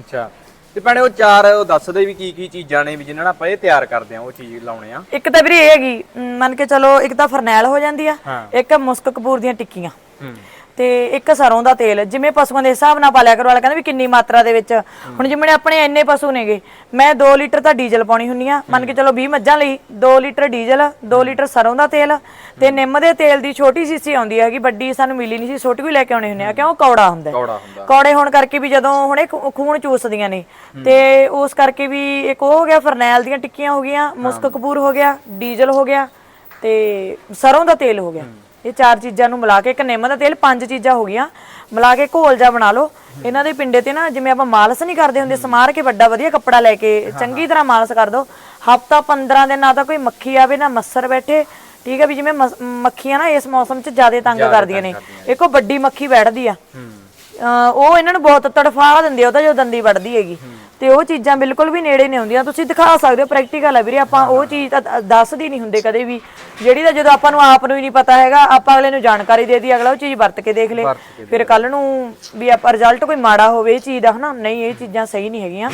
ਅੱਛਾ। ਤੇ ਭੈਣੇ ਉਹ ਚਾਰ ਉਹ ਦੱਸਦੇ ਵੀ ਕੀ ਕੀ ਚੀਜ਼ਾਂ ਨੇ ਵੀ ਜਿਨ੍ਹਾਂ ਨਾਲ ਆਪਾਂ ਇਹ ਤਿਆਰ ਕਰਦੇ ਆ ਉਹ ਚੀਜ਼ ਲਾਉਣੇ ਆ। ਇੱਕ ਤਾਂ ਵੀਰੇ ਇਹ ਹੈਗੀ ਮ, ਮੰਨ ਕੇ ਚਲੋ ਇੱਕ ਤਾਂ ਫਰਨੈਲ ਹੋ ਜਾਂਦੀ ਆ ਹਾਂ। ਇੱਕ ਮੁਸਕ ਕਪੂਰ ਦੀਆਂ ਟਿੱਕੀਆਂ। ਹੂੰ। ਤੇ ਇੱਕ ਸਰੋਂ ਦਾ ਤੇਲ ਜਿਵੇਂ ਪਸ਼ੂਆਂ ਦੇ ਹਿਸਾਬ ਨਾਲ ਪਾ ਲਿਆ ਕਰੋ ਵਾਲਾ ਕਹਿੰਦਾ ਵੀ ਕਿੰਨੀ ਮਾਤਰਾ ਦੇ ਵਿੱਚ। ਹੁਣ ਜਿਵੇਂ ਆਪਣੇ ਇੰਨੇ ਪਸ਼ੂ ਨੇਗੇ ਮੈਂ 2 ਲੀਟਰ ਤਾਂ ਡੀਜ਼ਲ ਪਾਉਣੀ ਹੁੰਨੀ ਆ। ਮੰਨ ਕੇ ਚਲੋ 20 ਮੱਝਾਂ ਲਈ 2 ਲੀਟਰ ਡੀਜ਼ਲ 2 ਲੀਟਰ ਸਰੋਂ ਦਾ ਤੇਲ ਤੇ ਨਿੰਮ ਦੇ ਤੇਲ ਦੀ ਛੋਟੀ ਸੀਸੀ ਆਉਂਦੀ ਹੈਗੀ ਵੱਡੀ ਸਾਨੂੰ ਮਿਲੀ ਨਹੀਂ ਸੀ ਛੋਟੀ ਵੀ ਲੈ ਕੇ ਆਉਣੇ ਹੁੰਨੇ ਆ ਕਿਉਂ? ਕੌੜਾ ਹੁੰਦਾ। ਕੌੜਾ ਹੁੰਦਾ। ਕੌੜੇ ਹੋਣ ਕਰਕੇ ਵੀ ਜਦੋਂ ਹੁਣ ਇਹ ਖੂਨ ਚੂਸਦੀਆਂ ਨੇ ਤੇ ਉਸ ਕਰਕੇ ਵੀ ਇੱਕ ਉਹ ਹੋ ਗਿਆ ਫਰਨੈਲ ਦੀਆਂ ਟਿੱਕੀਆਂ ਹੋ ਗਈਆਂ ਮੁਸਕ ਕਪੂਰ ਹੋ ਗਿਆ ਡੀਜ਼ਲ ਹੋ ਗਿਆ ਤੇ ਸਰੋਂ ਦਾ ਤੇਲ ਹੋ ਗਿਆ। ਇਹ ਚਾਰ ਚੀਜ਼ਾਂ ਨੂੰ ਮਿਲਾ ਕੇ ਇੱਕ ਨਿੰਮ ਦਾ ਤੇਲ ਪੰਜ ਚੀਜ਼ਾਂ ਹੋ ਗਈਆਂ। ਮਿਲਾ ਕੇ ਘੋਲ ਜਾ ਬਣਾ ਲਓ। ਇਹਨਾਂ ਦੇ ਪਿੰਡੇ ਤੇ ਨਾ ਜਿਵੇਂ ਆਪਾਂ ਮਾਲਸ਼ ਨਹੀਂ ਕਰਦੇ ਹੁੰਦੇ ਸਮਾਰ ਕੇ ਵੱਡਾ ਵਧੀਆ ਕੱਪੜਾ ਲੈ ਕੇ ਚੰਗੀ ਤਰ੍ਹਾਂ ਮਾਲਸ਼ ਕਰ ਦਿਓ ਹਫਤਾ 15 ਦਿਨ ਨਾ ਤਾਂ ਕੋਈ ਮੱਖੀ ਆਵੇ ਨਾ ਮੱਸਰ ਬੈਠੇ। ਠੀਕ ਹੈ ਵੀ ਜਿਵੇਂ ਮੱਖੀਆਂ ਨਾ ਇਸ ਮੌਸਮ 'ਚ ਜ਼ਿਆਦਾ ਤੰਗ ਕਰਦੀਆਂ ਨੇ। ਇੱਕੋ ਵੱਡੀ ਮੱਖੀ ਬੈਠਦੀ ਆ। ਉਹ ਇਹਨਾਂ ਨੂੰ ਬਹੁਤ ਤੜਫਾ ਦਿੰਦੀ ਆ ਉਹ ਤਾਂ ਜੋ ਦੰਦੀ ਵੱਢਦੀ ਹੈਗੀ। ਤੇ ਉਹ ਚੀਜ਼ਾਂ ਬਿਲਕੁਲ ਵੀ ਨੇੜੇ ਨਹੀਂ ਹੁੰਦੀਆਂ। ਤੁਸੀਂ ਦਿਖਾ ਸਕਦੇ ਹੋ ਪ੍ਰੈਕਟੀਕਲ ਹੈ ਵੀਰੇ ਆਪਾਂ ਉਹ ਚੀਜ਼ ਤਾਂ ਦੱਸਦੀ ਨਹੀਂ ਹੁੰਦੇ ਕਦੇ ਵੀ। ਜਿਹੜੀ ਤਾਂ ਜਦੋਂ ਆਪਾਂ ਨੂੰ ਆਪ ਨੂੰ ਹੀ ਨਹੀਂ ਪਤਾ ਹੈਗਾ ਆਪਾਂ ਅਗਲੇ ਨੂੰ ਜਾਣਕਾਰੀ ਦੇ ਦੀ ਅਗਲਾ ਉਹ ਚੀਜ਼ ਵਰਤ ਕੇ ਦੇਖ ਲੇ। ਫਿਰ ਕੱਲ ਨੂੰ ਵੀ ਆਪਾਂ ਰਿਜ਼ਲਟ ਕੋਈ ਮਾੜਾ ਹੋਵੇ ਇਹ ਚੀਜ਼ ਦਾ ਹਨਾ? ਨਹੀਂ ਇਹ ਚੀਜ਼ਾਂ ਸਹੀ ਨਹੀਂ ਹੈਗੀਆਂ।